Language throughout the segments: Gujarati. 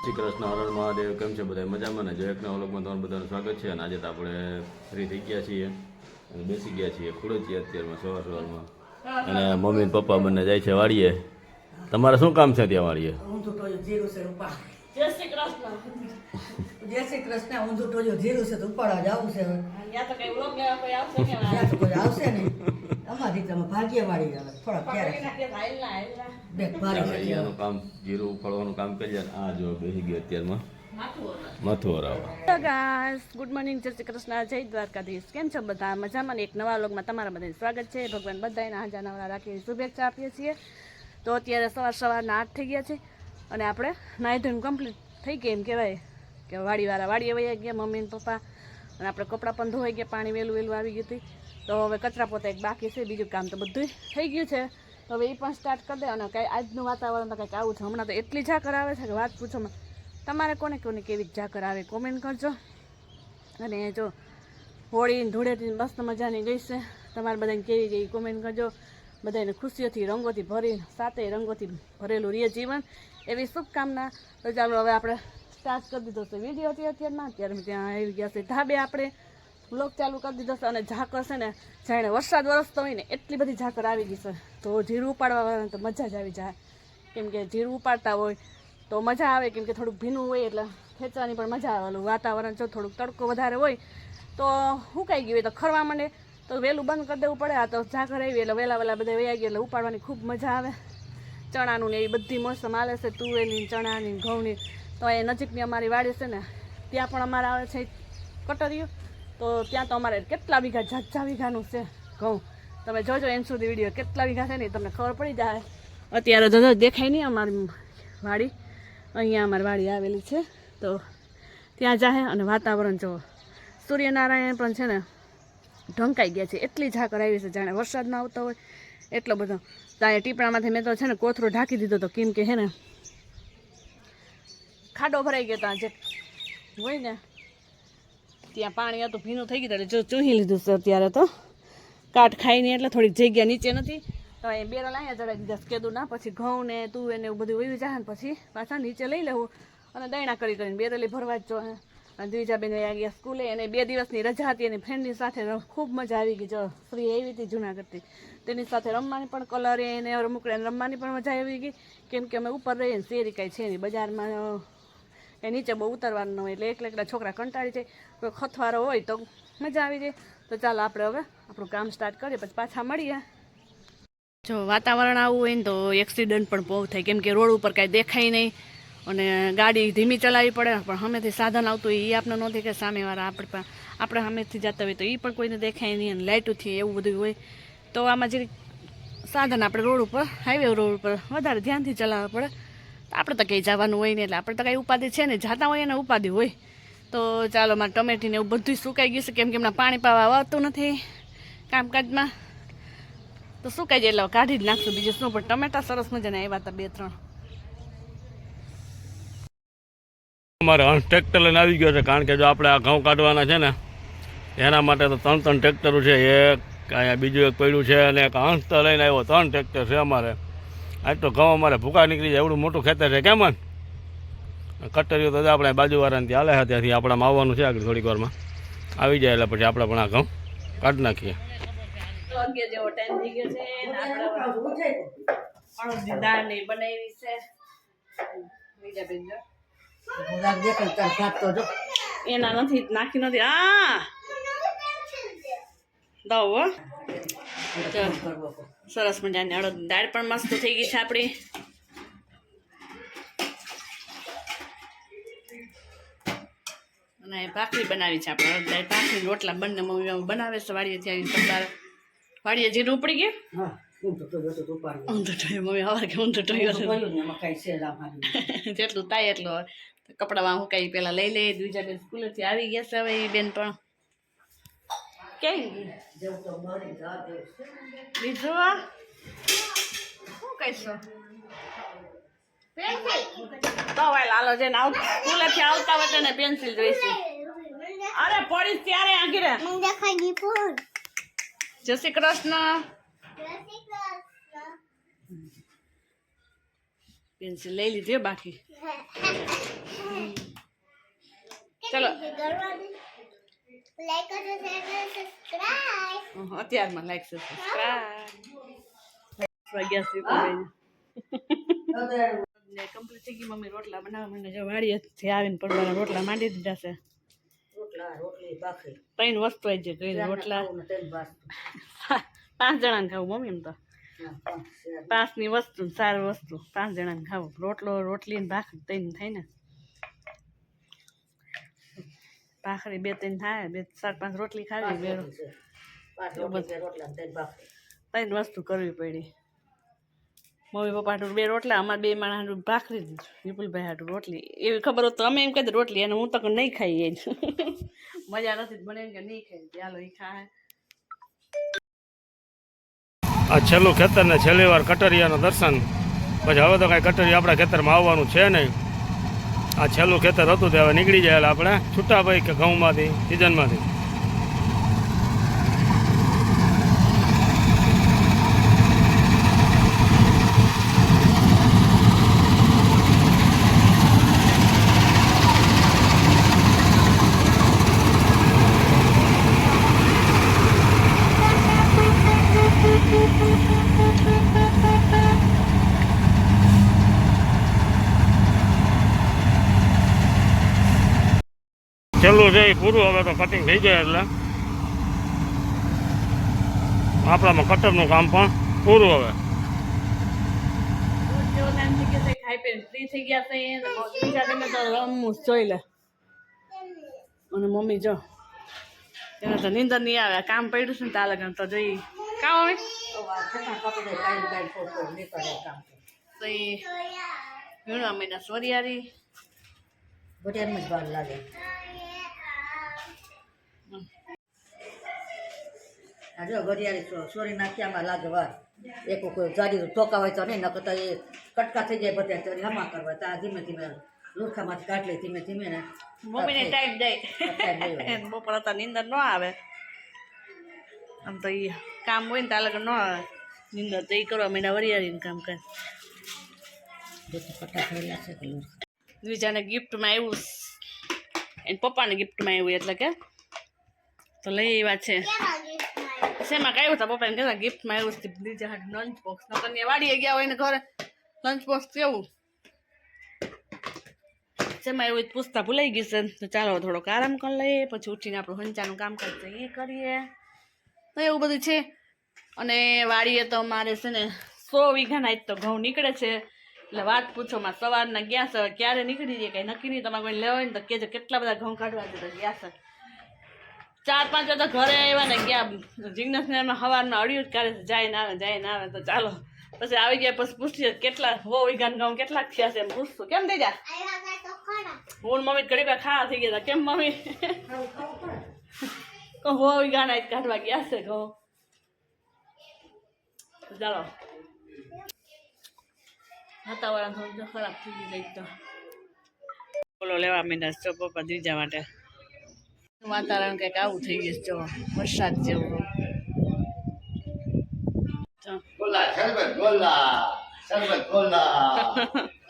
શ્રી કૃષ્ણ હરણ મહાદેવ કેમ છે બધા મજામાં ને? જય એકના વ્લોગમાં તમારું બધાનું સ્વાગત છે અને આજે તો આપણે ફ્રી થઈ ગયા છીએ અને બેસી ગયા છીએ ખુડે અત્યારમાં સવાર સવારમાં. અને મમ્મી ને પપ્પા બંને જાય છે વાડીએ. તમારે શું કામ છે ત્યાં વાડીએ? રૂપા જય શ્રી કૃષ્ણ. જય શ્રી કૃષ્ણ ઊંધું ટોયું જીરું છે તો ઉપાડવા જવું છે ત્યાં તો કઈ તો આવશે નહીં. અમારી તમે ભાગ્યવાળી હવે થોડા ક્યારે અહીંયાનું કામ જીરું ઉફાળવાનું કામ કરીએ ને આ જો બેસી ગયો અત્યારમાં. ગાઈસ ગુડ મોર્નિંગ જય શ્રી કૃષ્ણ જય દ્વારકાધીશ. કેમ છો બધા? મજામાં ને એક નવા લોગમાં તમારા બધાને સ્વાગત છે. ભગવાન બધાને હાજા નવરા રાખી શુભેચ્છા આપીએ છીએ. તો અત્યારે સવાર સવારના આઠ થઈ ગયા છે અને આપણે નાહી ધોઈને કમ્પ્લીટ થઈ ગઈ એમ કહેવાય. કે વાડીવાળા વાડીએ વયા ગયા મમ્મી ને પપ્પા. અને આપણે કપડાં પણ ધોવાઈ ગયા પાણી વહેલું વહેલું આવી ગયું હતું. તો હવે કચરા પોતા એક બાકી છે, બીજું કામ તો બધું થઈ ગયું છે. તો હવે એ પણ સ્ટાર્ટ કરી દે અને કાંઈ આજનું વાતાવરણ તો કંઈક આવું છે. હમણાં તો એટલી ઝાકર આવે છે કે વાત પૂછોમાં તમારે કોને કોને કેવી ઝાકર આવે કોમેન્ટ કરજો. અને જો હોળી ધૂળેટી મસ્ત મજાની ગઈ છે. તમારે બધાને કેવી ગઈ કોમેન્ટ કરજો. બધાને ખુશીઓથી, રંગોથી ભરી સાથે રંગોથી ભરેલું રીએ જીવન. એવી શુભકામના. તો ચાલો હવે આપણે સ્ટાર્ટ કરી દીધો છે. વીડિયો અત્યારમાં. અત્યારે ત્યાં આવી ગયા છે ધાબે આપણે. બ્લોગ ચાલુ કરી દીધો છે અને ઝાકર છે ને, જાણે વરસાદ વરસતો હોય ને, એટલી બધી ઝાકર આવી ગઈ છે. તો જીરું ઉપાડવાવાળાને તો મજા જ આવી જાય. કેમ કે જીરું ઉપાડતા હોય તો મજા આવે, કેમ કે થોડુંક ભીનું હોય એટલે ખેંચવાની પણ મજા આવે. વાતાવરણ જો થોડુંક તડકો વધારે હોય, તો સુકાઈ ગયું હોય તો ખરવા માંડે. તો વહેલું બંધ કરી દેવું પડે, આ તો ઝાકર આવી એટલે વહેલા વહેલા બધા વૈયા ગયા એટલે ઉપાડવાની ખૂબ મજા આવે. ચણાનું ને એવી બધી મોસમ આવે છે, તુવેરની, ચણાની, ઘઉંની. તો એ નજીકની અમારી વાડી છે ને, ત્યાં પણ અમારે આવે છે કટરીઓ તો ત્યાં તો અમારે કેટલા વીઘા ઝાઝા વીઘાનું છે, ઘઉં. તમે જોજો એમ સુધી વીડિયો કેટલા વીઘા છે ને તમને ખબર પડી જાય. અત્યારે તો દેખાય નહીં અમારી વાડી. અહીંયા અમારી વાડી આવેલી છે. તો ત્યાં જાય અને વાતાવરણ જો સૂર્યનારાયણ પણ છે ને ઢંકાઈ ગયા છે. એટલી ઝાકર આવી છે જાણે વરસાદ ના આવતો હોય. એટલો બધો. ત્યાં ટીપણામાંથી મેં તો છે ને કોથરો ઢાંકી દીધો તો કેમ કે હે ને ખાડો ભરાઈ ગયો ત્યાં જે હોય ને. ત્યાં પાણી હતું, ભીનું થઈ ગયું એટલે ચૂહી લીધું છે અત્યારે તો. કાટ ખાઈને એટલે થોડીક જગ્યા નીચે નથી. તો એ બેરલ અહીંયા ચડાવી દીધા કેદું ના, પછી ઘઉં ને તું એને એવું બધું વહી જાય ને પછી પાછા નીચે લઈ લેવું. અને દૈણા કરી કરીને બેરલી ભરવા જ જો અને દ્વિજાબેન વયા ગયા સ્કૂલે, અને બે દિવસની રજા હતી, એની ફ્રેન્ડની સાથે ખૂબ મજા આવી ગઈ. જો ફ્રી એવી હતી જુનાગઢથી. તેની સાથે રમવાની પણ કલર એને રમકડાને રમવાની પણ મજા આવી ગઈ. કેમ કે અમે ઉપર રહીએ ને શેરી કાંઈ છે નહીં. બજારમાં એ નીચે બહુ ઉતરવાનું હોય એટલે એકલા છોકરા કંટાળી જાય. કોઈ ખથવારો હોય તો મજા આવી જાય. તો ચાલો આપણે હવે આપણું કામ સ્ટાર્ટ કરીએ, પછી પાછા મળીએ. જો વાતાવરણ આવું હોય ને તો એક્સિડન્ટ પણ બહુ થાય. કેમ કે રોડ ઉપર કાંઈ દેખાય નહીં અને ગાડી ધીમી ચલાવવી પડે. પણ સામેથી સાધન આવતું હોય એ આપણે ન દેખાય. સામેવાળા આપણે પણ આપણે સામેથી જતા હોય તો એ પણ કોઈને દેખાય નહીં અને લાઇટોથી એવું બધું હોય. તો આમાં જે સાધન આપણે રોડ ઉપર હાઈવે રોડ ઉપર વધારે ધ્યાનથી ચલાવવા પડે. આપણે તો કંઈ જવાનું હોય નહીં એટલે આપણે તો કંઈ ઉપાધિ છે ને જાતા હોય એને ઉપાધિ હોય. તો ચાલો, મારે ટમેટીને એવું બધું સુકાઈ ગયું છે. કેમ કે એમના પાણી પાવા આવતું નથી કામકાજમાં. તો સુકાઈ જાય એટલે કાઢી જ નાખશું બીજું શું, પણ ટમેટા સરસ મજાને આવ્યા હતા બે, ત્રણ. અમારે હંસ ટ્રેક્ટર લઈને આવી ગયો છે, કારણ કે જો આપણે આ ઘઉં કાઢવાના છે ને, એના માટે તો ત્રણ ત્રણ ટ્રેક્ટરો છે. એક અહીંયા બીજું એક પડ્યું છે અને એક હંસ લઈને આવ્યો. ત્રણ ટ્રેક્ટર છે અમારે. આજ તો ઘઉં અમારે ભૂકા નીકળી જાય, એવડું મોટું ખેતર છે કેમ કટરીઓ તો આપણે બાજુવાળાને ત્યાં હાલે ત્યાંથી આપણામાં આવવાનું છે આગળ થોડીક વારમાં. આવી જાય એટલે પછી આપણે પણ આ ઘઉં કાઢી નાખીએ. એના નથી, નાખી નથી. હા. દઉં. સરસ મજાની અડદ દાળ પણ મસ્ત થઈ ગઈ છે આપણી. અને ભાખરી બનાવી છે આપણે અડદ દાળ. ભાખરી રોટલા બંને મમ્મી બનાવે છે વાડીએ ત્યાં તમારે વાડીએ જીરું ઉપડી ગયું? જેટલું થાય એટલું કપડામાં હું કઈ પેલા લઈ લઈએ બીજા બેન સ્કૂલેથી આવી ગયા છે હવે એ બેન પણ. ક્યાંય. બીજું આ? શું કહીશો? તો ભાઈ લાલો જઈને આવ. સ્કૂલેથી આવતા વખતે ને પેન્સિલ જોઈશે. અરે પડીશ ત્યારે આંગી જય શ્રી કૃષ્ણ. પેન્સિલ લઈ લીધી બાકી. ચલો. લાઈક કરજો શેર કરજો સબસ્ક્રાઇબ અત્યારમાં લાઈક છે વાગ્યા સુધી ને કમ્પ્લીટ થઈ ગઈ મમ્મી રોટલા બનાવવા મને જો વાડીએથી આવીને પડવાના રોટલા માંડી દીધા છે રોટલા રોટલી ભાખરી ત્રણ વસ્તુ આવી છે કઈ રોટલા. પાંચ જણાને ખાવું મમ્મી એમ તો. પાંચની વસ્તુ ને વસ્તુ પાંચ જણાને ખાવું રોટલો રોટલી ને ભાખરી ત્રણ થાય ને ભાખરી બે ત્રણ થાય બે ચાર પાંચ રોટલી ખાવી બે ત્રણ વસ્તુ કરવી પડી. મમ્મી પપ્પા હાટું બે રોટલા અમારે બે માણસ હાટું ભાખરી વિપુલભાઈ હાટું રોટલી. એવી ખબર હોત તો અમે એમ કહીએ રોટલી અને હું તો નહીં ખાઈ એ જ મજા નથી મને એમ કે નહીં ખાઈ. ચાલો એ ખાય. આ છેલ્લું ખેતર ને છેલ્લી વાર કટરિયાનું દર્શન. પછી હવે તો કાંઈ કટરી આપણા ખેતરમાં આવવાનું છે નહીં. આ છેલ્લું ખેતર હતું તે હવે નીકળી જાય આપણે છૂટા ભાઈ કે ઘઉંમાંથી સિઝનમાંથી. છેલ્લું છે એ પૂરું હવે તો કટિંગ થઈ જાય એટલે. આપણામાં કટરનું કામ પણ પૂરું હવે. અને બીજા તમે તો રમવું જોઈ લે અને મમ્મી જો એને તો નીંદર નહીં આવે. કામ પડ્યું છે ને તાલે તો જઈ કામ આવે તો એ વીણવા મહિના જ વાર લાગે. જો ઘડિયાળી ચોરી સોરી નાખ્યામાં લાગે એક કોઈ ગાડી ટોકા હોય તો નહીં નકર તો એ કટકા થઈ જાય બધા તો હમા કરવા. તો આ ધીમે ધીમે લુખામાંથી કાઢ લે ધીમે ધીમે ને મમ્મીને ટાઈમ. એને બપોર હતા નીંદર ન આવે. આમ તો એ કામ હોય ને ત્યાં લગન ન આવે. નીંદર તો એ કરવા મહિના વરિયાળીને કામ કરે. દ્વિજાને ગિફ્ટમાં આવ્યું એને પપ્પાને ગિફ્ટમાં આવ્યું એટલે કે તો લઈ આવ્યા છે. શેમાં કાંઈ હતા પપ્પાને કહેતા ગિફ્ટમાં આવ્યું છે બીજા હાટ લંચ બોક્સ નકર ને વાડીએ ગયા હોય ને ઘરે લંચ બોક્સ કેવું? શેમાં એવું પૂછતા ભૂલાઈ ગઈ છે, તો ચાલો થોડોક આરામ કરી લઈએ, પછી ઉઠીને આપણું હંચાનું કામ છે, એ કરીએ. તો એવું બધું છે. અને વાડીએ તો અમારે છે ને, સો વીઘાના જ તો ઘઉં નીકળે છે. એટલે વાત પૂછો માં સવારના ગયા છે ક્યારે નીકળી જાય કંઈ નક્કી નહીં, તમારે કોઈ લેવા હોય ને તો કહેજો, કેટલા બધા ઘઉં કાઢવા છે, તો ગયા છે. ચાર પાંચ તો ઘરે આવ્યા ને ગયા. જિજ્ઞાસને સવારના અડિયું છે જાય ના આવે, જાય ના આવે, તો ચાલો. પછી આવી ગયા, પછી પૂછીએ કેટલા, હો વિઘાન ગાઉં કેટલાક થયા છે એમ પૂછતું કેમ થઈ જા હું મમ્મી ઘડી વાર ખાવા થઈ ગયા કેમ મમ્મી? કહો, હો વિઘાન જ કાઢવા ગયા છે, ઘઉં. ચાલો. વાતાવરણ થોડું ખરાબ થઈ ગયું તો. બોલો, લેવા મીંડા છે, પપ્પા દીજા માટે? વાતાવરણ કંઈક આવું થઈ ગયું છે જો વરસાદ જેવું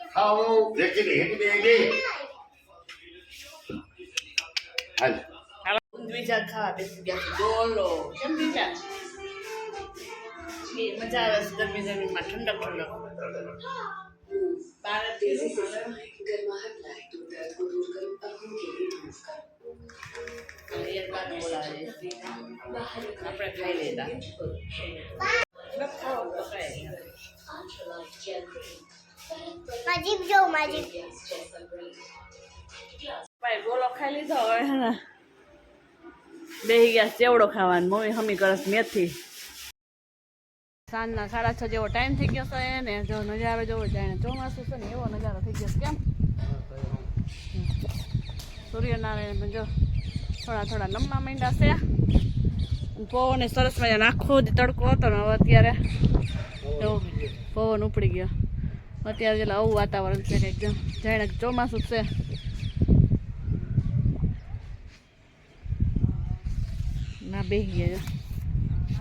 મજા આવે છે ગરમી ગરમીમાં ઠંડક. આપણે ખાઈ લેતા ખાઓ તો ખાઈ માજીબ જો માજીબ ભાઈ ગોલો ખાઈ લીધો હવે હે બેહી ગયા ચેવડો ખાવાનો મમ્મી હમી કરસ મેથી સાંજના સાડા છ જેવો ટાઈમ થઈ ગયો છે ને જો નજારો જોવો જાણે ચોમાસું છે ને એવો નજારો થઈ ગયો કેમ? સૂર્યનારાયણ જો. થોડા થોડા નમવા માંડ્યા છે. પવન સરસ મજાનો આખો જ તડકો હતો ને હવે અત્યારે પવન ઉપડી ગયો. અત્યારે જેટલા આવું વાતાવરણ છે એકદમ જાણે ચોમાસું છે. ના બેસી ગયા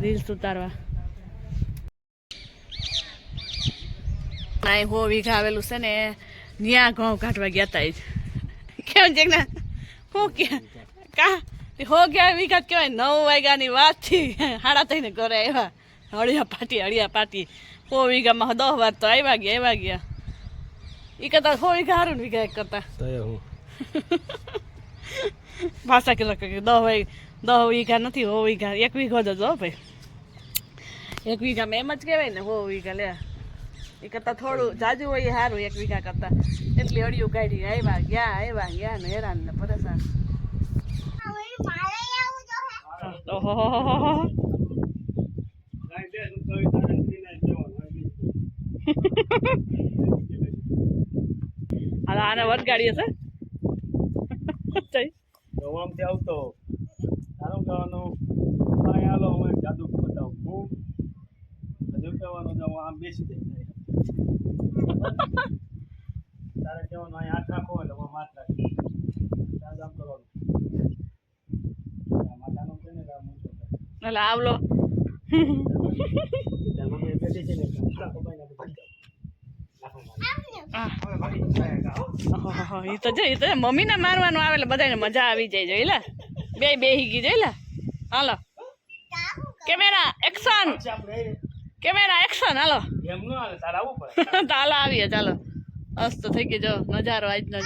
રીલ્સ ઉતારવા. ના હો વીઘા આવેલું છે ને, ન્યા ઘઉં કાઢવા ગયા તા જ કેમ છે ને હું કે? કા હો ગયા વિગત કહેવાય નવ વાગ્યાની વાતથી હાડા થઈને ઘરે આવ્યા. હળિયા પાટી હળિયા પાટી. સો વીઘામાં દસ વાર તો આવ્યા ગયા આવ્યા ગયા. એ કરતા સો વીઘા હારું ને વીઘા એક કરતા. હું. ભાષા કે કે દસ વાગ દસ વીઘા નથી હો વીઘા. એક વીઘો જ હો ભાઈ. એક વીઘામાં એમ જ કહેવાય ને હો વીઘા લે. એ કરતાં થોડું જાજુ હોય સારું એક વીઘા કરતાં. એટલી અડિયું કાઢી આવ્યા ગયા આવ્યા ગયા ને હેરાન ને પરેશાન હવે મારે આવું તો હે ઓહો હાલ, આને વટગાડી હશે જય. ગવામથી આવતો. સારું કહેવાનું, ભાઈ, હાલો એક જાદુ બતાવું. હું હજુ કહેવાનું તો આમ બેસી જઈશ તારે કહેવાનું અહીં હાથ રાખો એટલે હું હાથ રાખી ત્યાં આમ કરવાનું આ માથાનું છે ને એટલે આમ ઊંચો કરે. એટલે આવલો ત્યાં મમ્મી બેઠી છે ને એટલે ઊંચા કપાઈને આપણે ભાગી જાઓ. નાખો મારી. આ હવે ભાગી જાય કાં, હો. આવલો એ તો જો એ તો મમ્મીને મારવાનું આવે એટલે બધાને મજા આવી જાય જોઈ લે બે બેહી ગઈ જોઈ લે હાલો કેમેરા એક્શન કેમેરા એક્શન હાલો હાલો આવીએ ચાલો અસ્ત થઈ ગયો જો નજારો આજનો